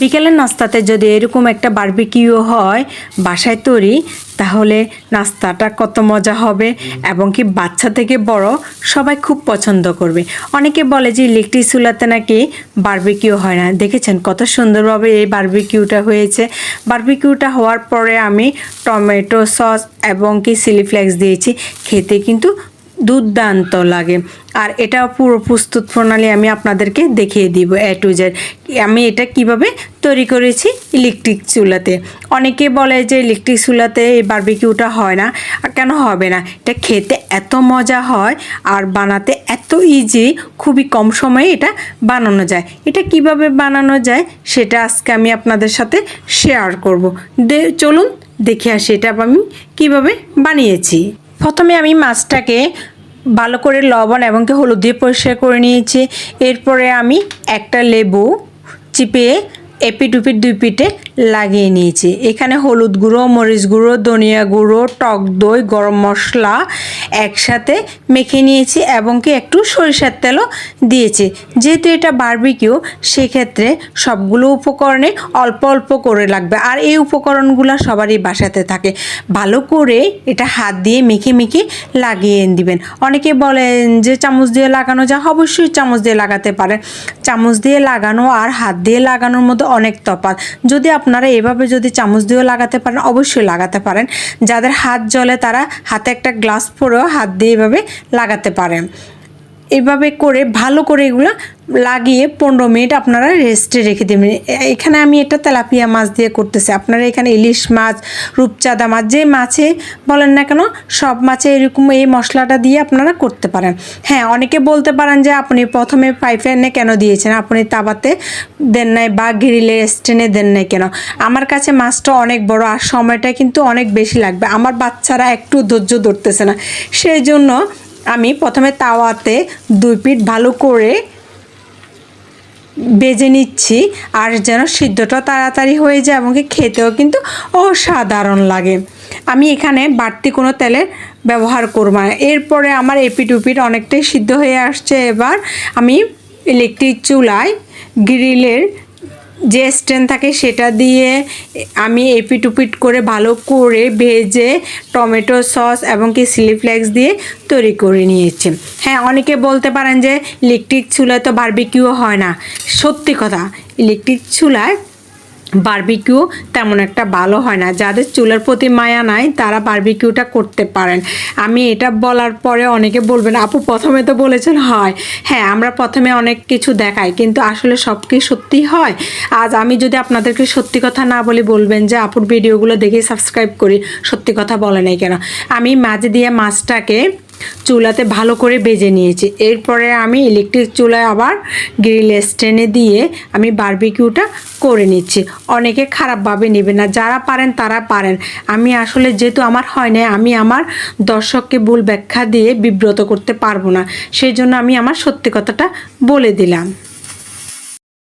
বিকেলের নাস্তাতে যদি এরকম একটা বার্বিকিউ হয় বাসায় তৈরি, তাহলে নাস্তাটা কত মজা হবে এবং কি বাচ্চা থেকে বড় সবাই খুব পছন্দ করবে। অনেকে বলে যে ইলেকট্রিক চুলাতে নাকি বারবিকিউ হয় না। দেখেছেন কত সুন্দরভাবে এই বারবিকিউটা হয়েছে। বারবিকিউটা হওয়ার পরে আমি টমেটো সস এবং কি চিলি ফ্লেক্স দিয়েছি। খেতে কিন্তু দুর্দান্ত লাগে। আর এটা পুরো প্রস্তুত প্রণালী আমি আপনাদেরকে দেখিয়ে দিব এ টু জেড আমি এটা কীভাবে তৈরি করেছি ইলেকট্রিক চুলাতে? অনেকে বলে যে ইলেকট্রিক চুলাতে এই বারবিকিউটা হয় না। কেন হবে না? এটা খেতে এত মজা হয় আর বানাতে এত ইজি খুবই কম সময়ে এটা বানানো যায়। এটা কীভাবে বানানো যায় সেটা আজকে আমি আপনাদের সাথে শেয়ার করব। দে, চলুন দেখে আসি এটা আমি কীভাবে বানিয়েছি। প্রথমে আমি মাছটাকে ভালো করে লবণ এবং কি হলুদ দিয়ে পরিষ্কার করে নিয়েছি। এরপরে আমি একটা লেবু চিপে এপিট উপিট দুই পিঠে লাগিয়ে নিয়েছি। এখানে হলুদ গুঁড়ো, মরিচ গুঁড়ো, ধনিয়া গুঁড়ো, টক দই, গরম মশলা একসাথে মেখে নিয়েছি এবং কি একটু সরিষার তেলও দিয়েছি। যেহেতু এটা বারবিকিউ সেক্ষেত্রে সবগুলো উপকরণে অল্প অল্প করে লাগবে। আর এই উপকরণগুলো সবারই বাসাতে থাকে। ভালো করে এটা হাত দিয়ে মেখে মেখে লাগিয়ে দিবেন। অনেকে বলেন যে চামচ দিয়ে লাগানো যা অবশ্যই চামচ দিয়ে লাগাতে পারেন। চামচ দিয়ে লাগানো আর হাত দিয়ে লাগানোর মধ্যে অনেক তফাৎ। যদি আপনারা এভাবে যদি চামচ দিয়েও লাগাতে পারেন, অবশ্যই লাগাতে পারেন। যাদের হাত জলে তারা হাতে একটা গ্লাস পরেও হাত দিয়ে এভাবে লাগাতে পারেন। এভাবে করে, ভালো করে এগুলো লাগিয়ে পনেরো মিনিট আপনারা রেস্টে রেখে দেবেন। এখানে আমি এটা তেলাপিয়া মাছ দিয়ে করতেছি। আপনারা এখানে ইলিশ মাছ, রূপচাঁদা মাছ, যে মাছে বলেন না কেন, সব মাছে এরকম এই মশলাটা দিয়ে আপনারা করতে পারেন। হ্যাঁ অনেকে বলতে পারেন যে, আপনি প্রথমে পাইফেনে কেন দিয়েছেন? আপনি তাবাতে দেন নাই বা গ্রিলে স্টেনে দেন নাই কেন? আমার কাছে মাছটা অনেক বড় আর সময়টা কিন্তু অনেক বেশি লাগবে। আমার বাচ্চারা একটু ধৈর্য ধরতেছে না। সেই জন্য আমি প্রথমে তাওয়াতে দুই পিঠ ভালো করে বেজে নিচ্ছি আর যেন সিদ্ধটা তাড়াতাড়ি হয়ে যায় এবং খেতেও কিন্তু অসাধারণ লাগে। আমি এখানে বাড়তি কোনো তেলের ব্যবহার করব না। এরপরে আমার এপিট উপিট অনেকটাই সিদ্ধ হয়ে আসছে। এবার আমি ইলেকট্রিক চুলায় গ্রিলের যে স্ট্যান্ড থাকে সেটা দিয়ে আমি এপিট উপিট করে ভালো করে ভেজে টমেটো সস এবং কি স্লি ফ্লেক্স দিয়ে তৈরি করে নিয়েছি। হ্যাঁ অনেকে বলতে পারেন যে ইলেকট্রিক চুলায় তো বারবিকিউ হয় না। সত্যি কথা ইলেকট্রিক চুলায় বারবিকিউ তেমন একটা ভালো হয় না। যাদের চুলের প্রতি মায়া নাই, তারা বার্বিকিউটা করতে পারেন। আমি এটা বলার পরে অনেকে বলবেন, আপু, প্রথমে তো বলেছেন হয়। হ্যাঁ আমরা প্রথমে অনেক কিছু দেখাই, কিন্তু আসলে সব কি সত্যি হয়? আজ আমি যদি আপনাদেরকে সত্যি কথা না বলি, বলবেন যে, আপুর ভিডিওগুলো দেখে সাবস্ক্রাইব করি। সত্যি কথা বলে নাই কেন? আমি মাঝে দিয়ে মাছটাকে চুলাতে ভালো করে বেজে নিয়েছি। এরপরে আমি ইলেকট্রিক চুলায় আবার গ্রিল স্টেনে দিয়ে আমি বারবিকিউটা করে নিচ্ছি। অনেকে খারাপভাবে নেবে না, যারা পারেন তারা পারেন। আমি আসলে যেহেতু আমার হয় না আমি আমার দর্শককে ভুল ব্যাখ্যা দিয়ে বিব্রত করতে পারব না। সেই জন্য আমি আমার সত্যি কথাটা বলে দিলাম।